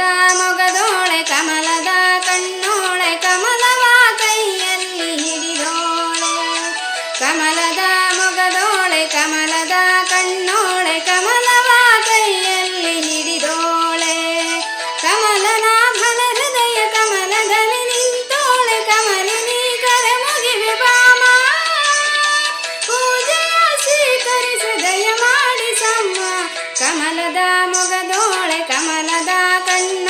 ಕಮಲದ ಮೊಗದೋಳೆ, ಕಮಲದ ಕಣ್ಣೋಳೆ, ಕಮಲವ ಕೈಯಲ್ಲಿ ಹಿಡಿದೋಳೆ. ಕಮಲದ ಮೊಗದೋಳೆ, ಕಮಲದ ಕಣ್ಣೋಳೆ, ಕಮಲವ ಕೈಯಲ್ಲಿ ಹಿಡಿದೋಳೆ. ಕಮಲನಾಭನ ಹೃದಯ ಕಮಲದಲ್ಲಿ ನಿಂತೋಳೆ, ಕಮಲಿನಿ ಕರೆ ಮುಗಿವೆ ಬಾಮ. ಪೂಜೆ ಸ್ವೀಕರಿಸ ದಯ ಮಾಡಿಸಮ್ಮ ಕಮಲದ ಮೊಗದೋಳೆ, ಕಮಲದ ಕಣ್ಣೋಳೆ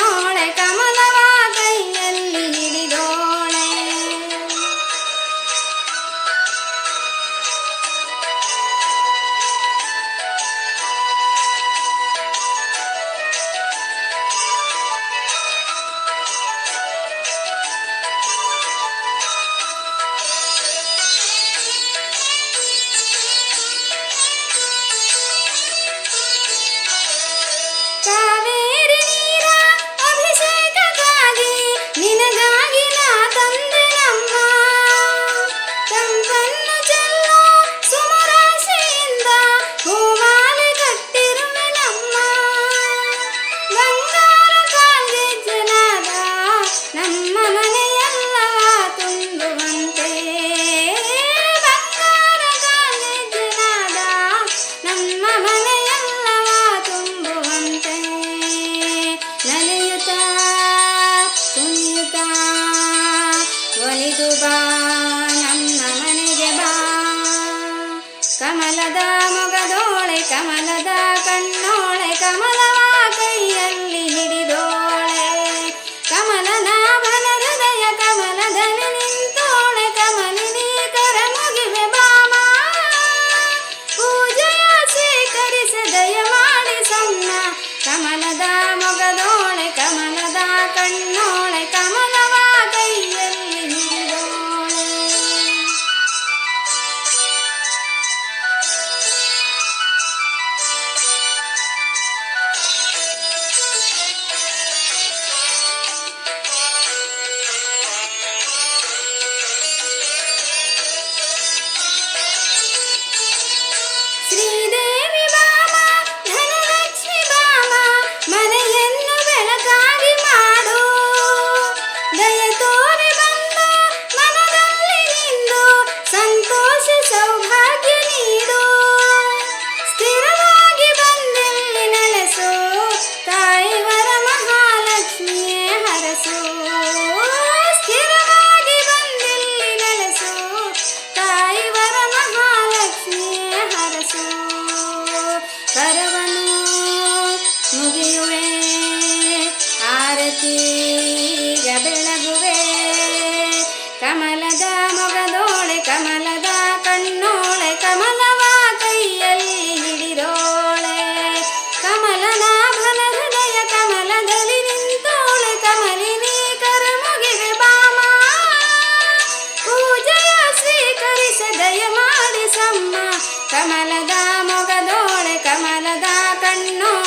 ಒಲಿದು ಬಾ, ನನ್ನ ಮನೆಗೆ ಬಾ. ಕಮಲದ ಮೊಗದೋಳೆ, ಕಮಲದ ಕಣ್ಣೋಳೆ, ಕಮಲವ ಕೈಯಲ್ಲಿ ಹಿಡಿದೋಳೆ. ಕಮಲನಾಭನ ಹೃದಯ ಕಮಲದಲ್ಲಿ ನಿಂತೋಳೆ, ಕಮಲಿನಿ ಕರ ಮುಗಿವೆ ಬಾಮ ಪೂಜೆಯ ಸ್ವೀಕರಿಸ ದಯ ಮಾಡಿ ಸಣ್ಣ ಕಮಲದ ಮೊಗದೋಳೆ, ಕಮಲದ ಕಣ್ಣೋಳೆ ಸಂತೋಷ ಸೌಭಾಗ್ಯ ನೀಡು. ಸ್ಥಿರವಾಗಿ ಬಂದಲ್ಲಿ ನೆಲೆಸು. ತಾಯಿ ವರ ಮಹಾಲಕ್ಷ್ಮಿಯೇ ಹರಸು. ಸ್ಥಿರವಾಗಿ ಬಂದಲ್ಲಿ ನೆಲೆಸು. ತಾಯಿ ವರ ಮಹಾಲಕ್ಷ್ಮಿಯೇ ಹರಸು. ಕರವನು ಮುಗಿಯುವೆ ಆರತಿ. ಕಮಲದ ಮೊಗದೋಳೆ ಕಮಲದ ಕಣ್ಣು.